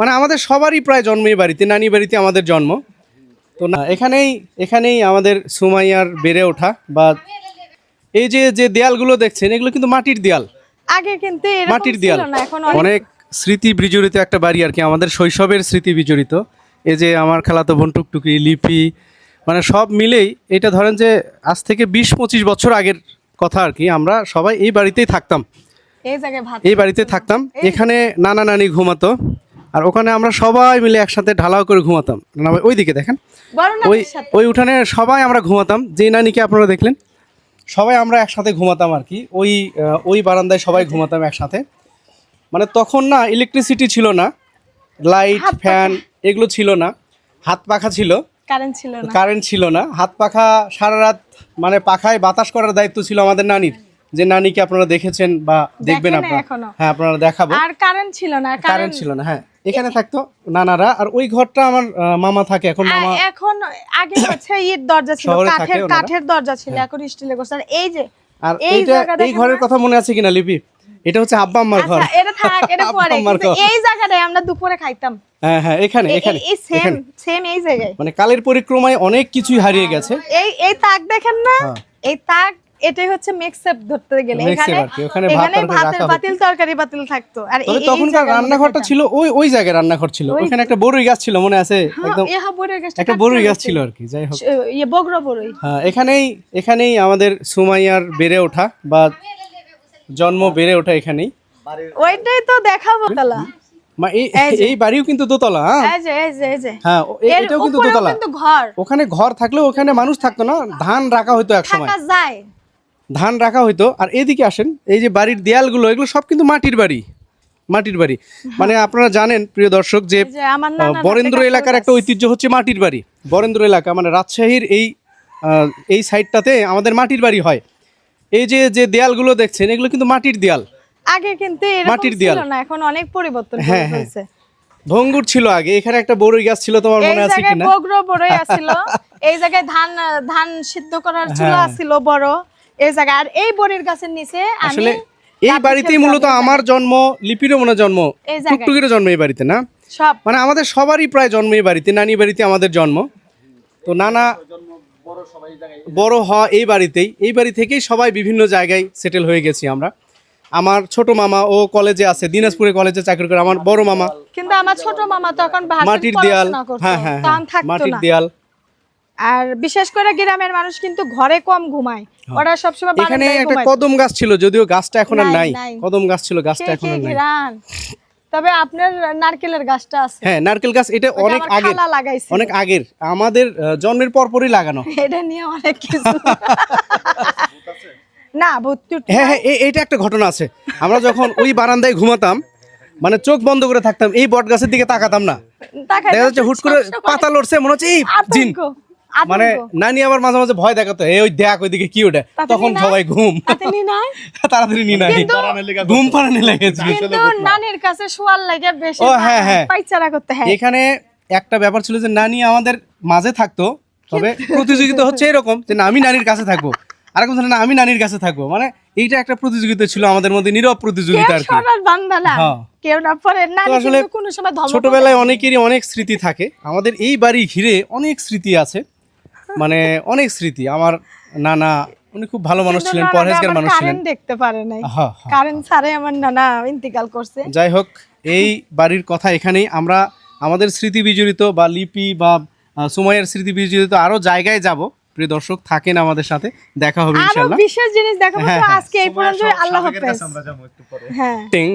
মানে আমাদের সবারই প্রায় জন্ম এই বাড়িতে নানি বাড়িতে আমাদের জন্ম। তো না এখানেই এখানেই আমাদের সুমাইয়ার বেড়ে ওঠা বা এই যে যে দেয়ালগুলো দেখছেন এগুলো কিন্তু মাটির দেয়াল। আগে কিন্তু মাটির দেয়াল। অনেক স্মৃতি বিজড়িত একটা বাড়ি আর কি আমাদের শৈশবের স্মৃতি বিজড়িত। এই যে আমার খালাতো বোন টুকটুকি লিপি মানে সব মিলেই এটা ধরেন যে আজ থেকে বিশ পঁচিশ বছর আগের কথা আর কি আমরা সবাই এই বাড়িতেই থাকতাম। এই বাড়িতে থাকতাম। এখানে নানা নানি ঘুমাতো। আর ওখানে আমরা সবাই মিলে একসাথে ঢালাও করে ঘুমাতাম। না ভাই ওইদিকে দেখেন। ওই ওই উঠানে সবাই আমরা ঘুমাতাম। যে নানিকে আপনারা দেখলেন সবাই আমরা একসাথে ঘুমাতাম আর কি। ওই ওই বারান্দায় সবাই ঘুমাতাম একসাথে। মানে তখন না ইলেকট্রিসিটি ছিল না। লাইট ফ্যান এগুলো ছিল না। হাত পাখা ছিল। কারেন্ট ছিল না। কারেন্ট ছিল না। হাত পাখা সারা রাত মানে পাখায় বাতাস করার দায়িত্ব ছিল আমাদের নানির। যে নানিকে আপনারা দেখেছেন বা দেখবেন আপনারা। হ্যাঁ আপনারা দেখাবো। আর কারেন্ট ছিল না কারেন্ট ছিল না হ্যাঁ। এখানে থাকতো নানারা আর ওই ঘরটা আমার মামা থাকে এখন মামা এখন আগে হচ্ছে ইট দরজা ছিল কাঠের হ্যাঁ। কাঠের দরজা ছিল এখন স্টিলের করছে আর এই যে আর এইটা এই ঘরের কথা মনে আছে কিনা লিপি? এটা হচ্ছে আব্বা আম্মার ঘর। আচ্ছা এটা থাক এটা পরে এই জায়গাটায় আমরা দুপুরে খাইতাম। হ্যাঁ হ্যাঁ এখানে এখানে এই সেম সেম এই জায়গায়। মানে কালের পরিক্রমায় অনেক কিছুই হারিয়ে গেছে। এই এই তাক দেখেন না? হ্যাঁ। এই তাক এটাই হচ্ছে মিক্সআপ ধরতে গেলে। এখানে এখানে ভাতের পাতিল তরকারি পাতিল থাকতো। আর তখনকার রান্নাঘরটা ছিল ওই ওই জায়গায় রান্নাঘর ছিল। ওখানে একটা বড়ই গাছ ছিল মনে আছে? হ্যাঁ, একদম একটা বড়ই গাছ ছিল আর কি যাই হোক। ইয়ে বগরা বড়ই হ্যাঁ এখানেই এখানেই আমাদের সুমাইয়ার বেড়ে ওঠা বা জন্ম বেড়ে ওঠা এখানেই। ওইটাই তো দেখাবো তালা। এই বাড়িও কিন্তু দোতলা হ্যাঁ? হ্যাঁ এটাও কিন্তু দোতলা। ঘর। ওখানে ঘর থাকলেও ওখানে মানুষ থাকতো না ধান রাখা হতো এক সময়। যায়। ধান রাখা হতো আর এদিকে আসেন এই যে বাড়ির দেয়ালগুলো এগুলো সব কিন্তু মাটির বাড়ি মাটির বাড়ি। মানে আপনারা জানেন প্রিয় দর্শক যে বরেন্দ্র এলাকার একটা ঐতিহ্য হচ্ছে মাটির বাড়ি। বরেন্দ্র এলাকা মানে রাজশাহীর এই এই সাইডটাতে আমাদের মাটির বাড়ি হয়। এই যে যে দেয়ালগুলো দেখছেন এগুলো কিন্তু মাটির দেয়াল। আগে কিন্তু মাটির দেয়াল। না এখন অনেক পরিবর্তন হ্যাঁ, হ্যাঁ। ভঙ্গুর ছিল আগে এখানে একটা বড়ই গাছ ছিল তোমার মনে আছে কিনা? বড়ই এই জায়গায় ধান ধান সিদ্ধ করার চুলা হ্যাঁ। ছিল বড়। এই জায়গায় আর এই বড়ির গাছের নিচে আসলে এই বাড়িতেই মূলত আমার জন্ম লিপিরও মনে জন্ম টুকটুকিরও জন্ম এই বাড়িতে না? সব। মানে আমাদের সবারই প্রায় জন্ম এই বাড়িতে নানি বাড়িতে আমাদের জন্ম। তো নানা বড় হওয়া এই বাড়িতেই এই বাড়ি থেকেই সবাই বিভিন্ন জায়গায় সেটেল হয়ে গেছি আমরা। আমার ছোট মামা ও কলেজে আছে দিনাজপুরে কলেজে চাকরি করে আমার বড় মামা। কিন্তু আমার ছোট মামা তখন মাটির দেয়াল হ্যাঁ হ্যাঁ হ্যাঁ, মাটির দেয়াল। আর বিশেষ করে গ্রামের মানুষ কিন্তু ঘরে কম ঘুমায়। ওরা সবসময় হ্যাঁ। এখানে একটা কদম গাছ ছিল যদিও গাছটা এখন আর নাই। কদম গাছ ছিল গাছটা এখন আর নাই। তবে আপনার নারকেলের গাছটা আছে। হ্যাঁ নারকেল গাছ এটা অনেক আগে লাগাইছে। অনেক আগের। আমাদের জন্মের পরপরই লাগানো। এটা নিয়ে অনেক কিছু। না ভূত হ্যাঁ হ্যাঁ এ- এইটা একটা ঘটনা আছে। আমরা যখন ওই বারান্দায় ঘুমাতাম মানে চোখ বন্ধ করে থাকতাম এই বট গাছের দিকে তাকাতাম না। দেখা যাচ্ছে হুট করে পাতা লড়ছে মনে হচ্ছে এই জিন। মানে নানি আবার মাঝে মাঝে ভয় দেখাতো এই ওই দেখ ওইদিকে কি ওটা? তখন সবাই ঘুম। তাতে নি নাই? তাড়াতাড়ি নি নাই। ঘুম পাড়ানি লেগেছে নানির কাছে শোয়ার লাগে বেশি ও, হ্যাঁ, হ্যাঁ। পাইচারা করতে হয়। এখানে একটা ব্যাপার ছিল যে নানি আমাদের মাঝে থাকতো তবে প্রতিযোগিতা হচ্ছে এরকম যে না, আমি নানির কাছে থাকব। আর একজন না আমি নানির কাছে থাকব। মানে এইটা একটা প্রতিযোগিতা ছিল আমাদের মধ্যে নীরব প্রতিযোগিতা আর কি। হ্যাঁ। কেউ না পরে নানি আসলে কিন্তু কোনো সময় ছোটবেলায় অনেকেরই অনেক স্মৃতি থাকে। আমাদের এই বাড়ি ঘিরে অনেক স্মৃতি আছে। মানে অনেক স্মৃতি। আমার নানা উনি খুব ভালো মানুষ ছিলেন পরহেজগার মানুষ ছিলেন। কারেন্ট দেখতে পারে নাই। হ্যাঁ, হ্যাঁ। কারেন্ট ছাড়াই আমার নানা ইন্তিকাল করছে। যাই হোক এই বাড়ির কথা এখানেই। আমরা আমাদের স্মৃতি বিজড়িত বা লিপি বা সুমাইয়ের স্মৃতি বিজড়িত আরও জায়গায় যাব। প্রিয় দর্শক থাকেন আমাদের সাথে। দেখা হবে আরও ইনশাল্লাহ বিশেষ জিনিস দেখাবো তো হ্যাঁ, হ্যাঁ। আজকে এই পর্যন্ত আল্লাহ হাফেজ। হ্যাঁ। টিং।